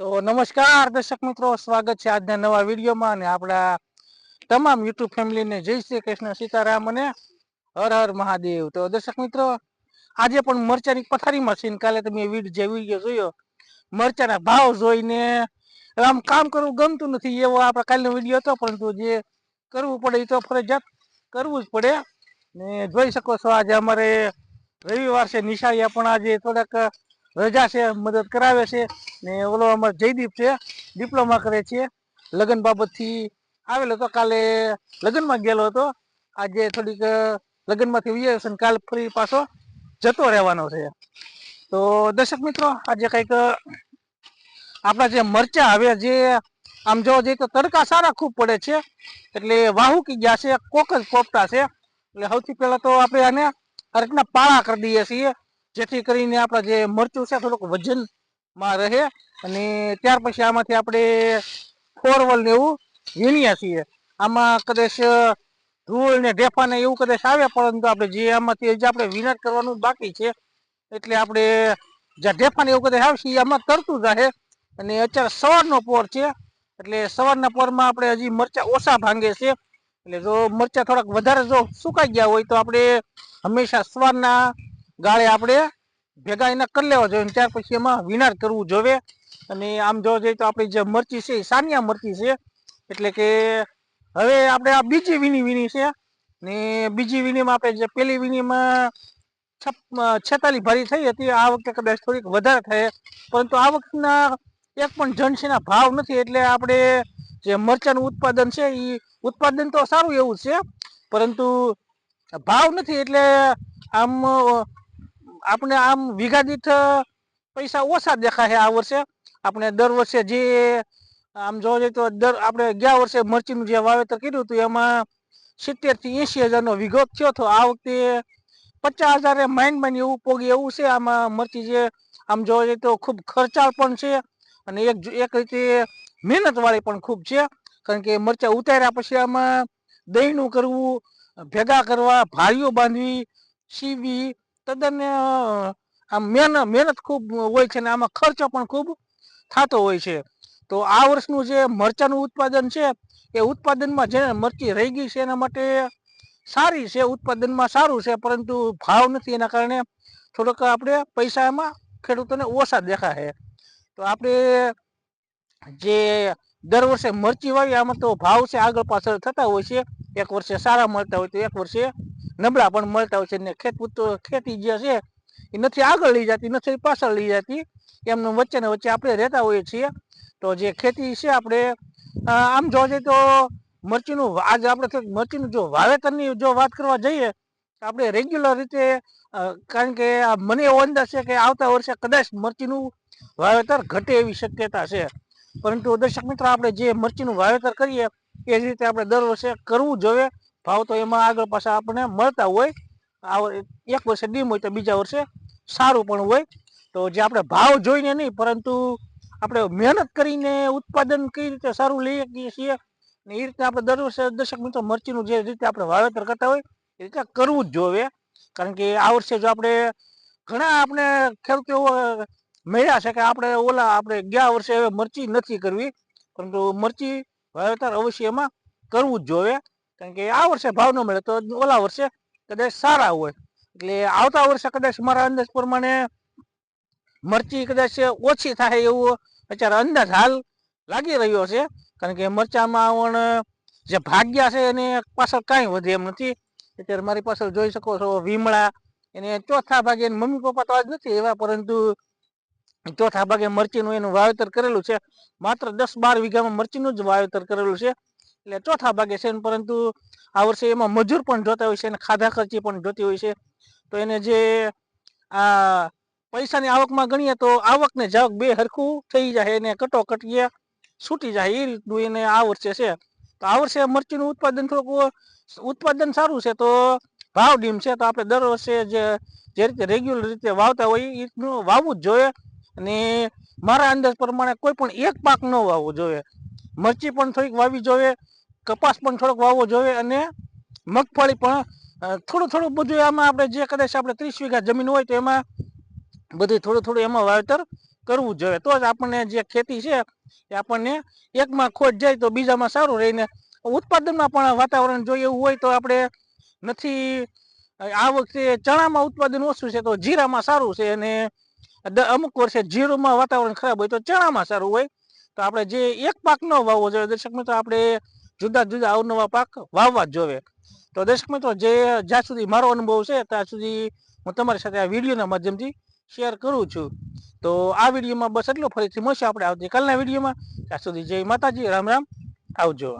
તો નમસ્કાર દર્શક મિત્રો, સ્વાગત છે આજના નવા વિડીયોમાં અને આપણા તમામ યુટ્યુબ ફેમિલીને જય શ્રી કૃષ્ણ સીતારામ અને હર હર મહાદેવ. તો દર્શક મિત્રો, આજે પણ મરચાની પથારીમાં છે કાલે તમે જે વીડિયો જોયો, મરચાના ભાવ જોઈને આમ કામ કરવું ગમતું નથી એવો આપણે કાલનો વીડિયો હતો, પરંતુ જે કરવું પડે એ તો ફરજિયાત કરવું જ પડે. ને જોઈ શકો છો, આજે અમારે રવિવાર છે, નિશાળીયા પણ આજે થોડાક રજા છે, મદદ કરાવે છે ને ઓલો અમારો જયદીપ છે ડિપ્લોમા કરે છે. લગ્ન બાબતથી આવેલો હતો, કાલે લગ્નમાં ગયેલો હતો. આજે થોડીક લગ્નમાંથી વિજય છે કાલ ફરી પાછો જતો રહેવાનો છે. તો દર્શક મિત્રો, આજે કંઈક આપણા જે મરચા હવે જે આમ જોવા જઈએ તો તડકા સારા ખૂબ પડે છે. એટલે વાહુકી ગયા છે, કોક જ પોપટા છે. એટલે સૌથી પહેલાં તો આપણે આને આ રીતના પાળા કરી દઈએ છીએ. જેથી કરીને આપણા જે મરચું છે, થોડુંક વજનમાં રહે અને ત્યાર પછી આમાંથી આપણે ફોરવલ ને એવું વીણીએ છીએ. આમાં કદાચ ધૂળ ને ઢેફા ને એવું કદાચ આવે, પરંતુ આપણે જે આમાંથી હજી આપણે વિનાટ કરવાનું બાકી છે, એટલે આપણે જ્યાં ઢેફા ને એવું કદાચ આવશે એ આમાં તરતું રહે. અને અત્યારે સવારનો પોર છે, એટલે સવારના પોરમાં આપણે હજી મરચા ઓછા ભાંગે છે. એટલે જો મરચા થોડાક વધારે જો સુકાઈ ગયા હોય, તો આપણે હંમેશા સવારના ગાળે આપણે ભેગા એના કરી લેવા જોઈએ ત્યાર પછી એમાં વિનાર કરવું જોઈએ અને આમ જોવા જઈએ તો આપણી જે મરચી છે એ સાનિયા મરચી છે. એટલે કે હવે આપણે આ બીજી વીણી વીણી છે. ને બીજી વીણીમાં આપણે જે પેલી વીણીમાં છપ છેતાલી ભરી થઈ હતી. આ વખતે કદાચ થોડીક વધારે થાય પરંતુ આ વખતના એક પણ જણસીના ભાવ નથી. એટલે આપણે જે મરચાનું ઉત્પાદન છે એ ઉત્પાદન તો સારું એવું છે. પરંતુ ભાવ નથી. એટલે આમ આપણે આમ વીઘા દીઠ પૈસા ઓછા દેખાશે આ વર્ષે. આપણે દર વર્ષે જે, આમ જોવા જઈએ તો દર, આપણે ગયા વર્ષે મરચીનું જે વાવેતર કર્યું હતું, એમાં સિત્તેરથી એંશી હજારનો વિઘો થયો હતો. આ વખતે પચાસ હજારે માઇન્ડ માઇન એવું પોગી એવું છે. આમાં મરચી જે, આમ જોવા જઈએ તો ખૂબ ખર્ચાળ પણ છે અને એક એક રીતે મહેનતવાળી પણ ખૂબ છે. કારણ કે મરચા ઉતાર્યા પછી આમાં દહીંનું કરવું, ભેગા કરવા, ભારીઓ બાંધવી સીવી તદ્દન આમ મહેનત મહેનત ખૂબ હોય છે અને આમાં ખર્ચો પણ ખૂબ થતો હોય છે. તો આ વર્ષનું જે મરચાંનું ઉત્પાદન છે, એ ઉત્પાદનમાં જે મરચી રહી ગઈ છે એના માટે સારી છે, ઉત્પાદનમાં સારું છે, પરંતુ ભાવ નથી એના કારણે થોડોક આપણે પૈસા એમાં ખેડૂતોને ઓછા દેખાય તો આપણે જે દર વર્ષે મરચી વાવી આમાં તો ભાવ છે આગળ પાછળ થતા હોય છે. એક વર્ષે સારા મળતા હોય તો એક વર્ષે નબળા પણ મળતા હોય છે ને ખેત ખેતી જે છે, એ નથી આગળ લઈ જતી, નથી પાછળ લઈ જતી. એમનું વચ્ચે ને વચ્ચે આપણે રહેતા હોઈએ છીએ. તો જે ખેતી છે આપણે આમ જોવા જઈએ તો મરચીનું આજ આપણે મરચીનું જો વાવેતરની જો વાત કરવા જઈએ, તો આપણે રેગ્યુલર રીતે કારણ કે મને એવો અંદાજ છે કે આવતા વર્ષે કદાચ મરચીનું વાવેતર ઘટે એવી શક્યતા છે. પરંતુ દર્શક મિત્રો, આપણે જે મરચીનું વાવેતર કરીએ, એ જ રીતે આપણે દર વર્ષે કરવું જોઈએ. ભાવ તો એમાં આગળ પાછા આપણને મળતા હોય. એક વર્ષે ડીમ હોય તો બીજા વર્ષે સારું પણ હોય. તો જે આપણે ભાવ જોઈને નહીં, પરંતુ આપણે મહેનત કરીને ઉત્પાદન કઈ રીતે સારું લઈ શકીએ છીએ, ને એ રીતે આપણે દર વર્ષે, દર્શક મિત્રો, મરચીનું જે રીતે આપણે વાવેતર કરતા હોય, એ રીતે કરવું જ જોઈએ. કારણ કે આ વર્ષે જો આપણે ઘણા આપણે ખેડૂતો એવો મળ્યા છે કે આપણે ઓલા, આપણે ગયા વર્ષે હવે મરચી નથી કરવી. પરંતુ મરચી વાવેતર અવશ્ય એમાં કરવું જ જોઈએ. કારણ કે આ વર્ષે ભાવ ન મળે તો ઓલા વર્ષે કદાચ સારા હોય. એટલે આવતા વર્ષે કદાચ મારા અંદાજ પ્રમાણે મરચી કદાચ ઓછી થાય એવું અત્યારે અંદાજ હાલ લાગી રહ્યો છે. કારણ કે મરચામાં પણ જે ભાગ્યા છે એને પાછળ કાંઈ વધે એમ નથી. અત્યારે મારી પાછળ જોઈ શકો છો વીમળા, એને ચોથા ભાગે મમ્મી પપ્પા તો આજ નથી એવા પરંતુ ચોથા ભાગે મરચીનું એનું વાવેતર કરેલું છે. માત્ર દસ બાર વીઘામાં મરચીનું જ વાવેતર કરેલું છે. એટલે ચોથા ભાગે છે પરંતુ આ વર્ષે એમાં મજૂર પણ જોતા હોય છે અને ખાધા ખર્ચી પણ જોતી હોય છે. તો એને જે આ પૈસાની આવકમાં ગણીએ તો આવકને જાવક બે હરખું થઈ જાય એને કટોકટીએ છૂટી જાય, એ રીતનું એને આ વર્ષે છે. તો આ વર્ષે મરચીનું ઉત્પાદન થોડુંક ઉત્પાદન સારું છે તો ભાવ ડીમ છે તો આપણે દર વર્ષે જે જે રીતે રેગ્યુલર રીતે વાવતા હોય એ રીતનું વાવવું જ જોઈએ. અને મારા અંદાજ પ્રમાણે કોઈ પણ એક પાક ન વાવવો જોઈએ. મરચી પણ થોડીક વાવવી જોઈએ. કપાસ પણ થોડોક વાવવો જોઈએ અને મગફળી પણ થોડું થોડું બધું આમાં આપણે જે કદાચ આપણે ત્રીસ વીઘા જમીન હોય તો એમાં બધું થોડું થોડું એમાં વાવેતર કરવું જોઈએ. તો જ આપણને જે ખેતી છે એ આપણને એકમાં ખોટ જાય તો બીજામાં સારું રહીને ઉત્પાદનમાં પણ વાતાવરણ જોઈએ એવું હોય તો આપણે નથી, આ વખતે ચણામાં ઉત્પાદન ઓછું છે તો જીરામાં સારું છે અને અમુક વર્ષે જીરુમાં વાતાવરણ ખરાબ હોય તો ચણામાં સારું હોય. તો આપણે જે એક પાક ન વાવવો જોઈએ. દર્શક મિત્રો, આપણે જુદા જુદા અવનવા પાક વાવવા જ જોઈએ તો દર્શક મિત્રો, જે જ્યાં સુધી મારો અનુભવ છે, ત્યાં સુધી હું તમારી સાથે આ વિડીયોના માધ્યમથી શેર કરું છું. તો આ વિડીયોમાં બસ એટલો. ફરીથી મળશે આપણે આવતીકાલના વિડીયોમાં. ત્યાં સુધી જય માતાજી. રામ રામ. આવજો.